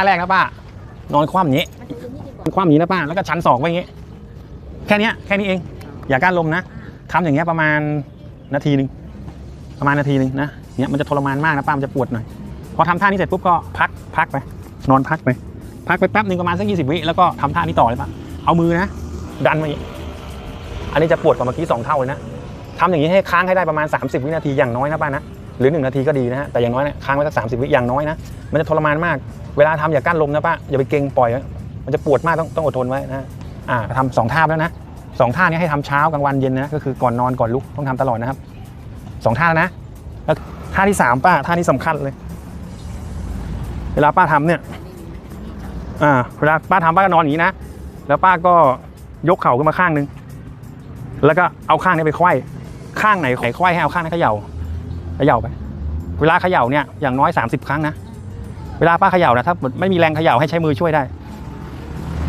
ท่าแรกนะป้านอนคว่ำอย่างนี้คว่ำอย่างนี้นะป้าแล้วก็ชันศอกไว้อย่างนี้ แค่นี้แค่นี้เอง อย่าก้านลมนะทำอย่างเงี้ยประมาณนาทีหนึ่งประมาณนาทีหนึ่งนะเนี้ยมันจะทรมานมากนะป้ามันจะปวดหน่อยพอทำท่านี้เสร็จปุ๊บก็พักพักไป นอนพักไปพักไปแป๊บหนึ่งประมาณสักยี่สิบวิแล้วก็ทำท่านี้ต่อเลยป้าเอามือนะ ดันมาอย่างนี้อันนี้จะปวดกว่าเมื่อกี้สองเท่าเลยนะทำอย่างนี้ให้ค้างให้ได้ประมาณ 30 วินาทีอย่างน้อยนะป้านะ หรือ 1 นาทีก็ดีนะฮะแต่อย่างน้อยเนี่ยค้างไว้สักสามสิบวิอย่างน้อยนะมันจะทรมานมาก เวลาทำอย่ากั้นลมนะป้าอย่าไปเกรงปล่อย มันจะปวดมากต้องต้องอดทนไว้นะอ่าทำสองท่าแล้วนะสองท่านี้ให้ทำเช้ากลางวันเย็นนะก็คือก่อนนอนก่อนลุกต้องทำตลอดนะครับสองท่านะแล้วท่าที่สามป้าท่านี้สำคัญเลย เวลาป้าทำเนี่ยอ่าเวลาป้าทำป้าก็นอนอย่างนี้นะแล้วป้าก็ยกเข่าขึ้นมาข้างหนึง แล้วก็เอาข้างนี้ไปไขว้ข้างไหนไหนไขว้ให้เอาข้างนั้นเขย่า เขย่าไป เวลาเขย่าเนี่ยอย่างน้อย 30 ครั้งนะ เวลาป้าเขย่านะถ้าไม่มีแรงเขย่าให้ใช้มือช่วยได้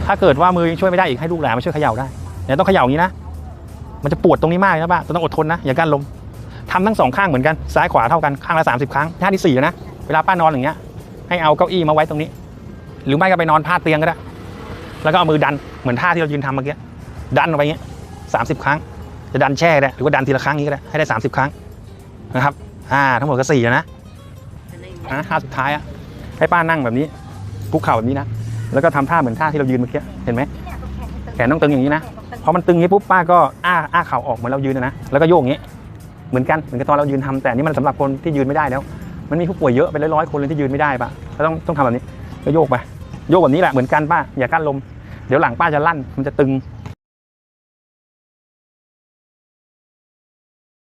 ถ้าเกิดว่ามือยังช่วยไม่ได้อีกให้ลูกหลานมาช่วยเขย่าได้เนี่ยต้องเขย่าอย่างนี้นะ มันจะปวดตรงนี้มากนะป้าต้องอดทนนะอย่ากั้นลมทำทั้งสองข้างเหมือนกันซ้ายขวาเท่ากันข้างละ30 ครั้งท่าที่สี่นะเวลาป้านอนอย่างเงี้ยให้เอาเก้าอี้มาไว้ตรงนี้ หรือไม่ก็ไปนอนพาดเตียงก็ได้ แล้วก็เอามือดันเหมือนท่าที่เรายืนทำเมื่อกี้ดันออกไปเงี้ยสามสิบครั้ง จะดันแช่ได้หรือว่าดันทีละครั้งนี้ก็ได้ให้ได้สามสิบครั้งนะครับ อ่าทั้งหมดก็สี่แล้วนะนะท่าสุดท้ายอะให้ป้านั่งแบบนี้คุกเข่าแบบนี้นะแล้วก็ทำท่าเหมือนท่าที่เรายืนเมื่อกี้เห็นไหมแขนต้องตึงอย่างนี้นะพอมันตึงอย่างนี้ปุ๊บป้าก็อ้าอ้าเข่าออกเหมือนเรายืนนะนะแล้วก็โยกอย่างนี้ เหมือนกันเหมือนกับตอนเรายืนทำแต่อันนี่มันสำหรับคนที่ยืนไม่ได้แล้ว มันมีผู้ป่วยเยอะเป็นร้อยๆคนเลยที่ยืนไม่ได้ปะก็ต้องต้องทำแบบนี้ก็โยกไปโยกแบบนี้แหละเหมือนกันป้าอย่ากั้นลมเดี๋ยวหลังป้าจะลั่นมันจะตึง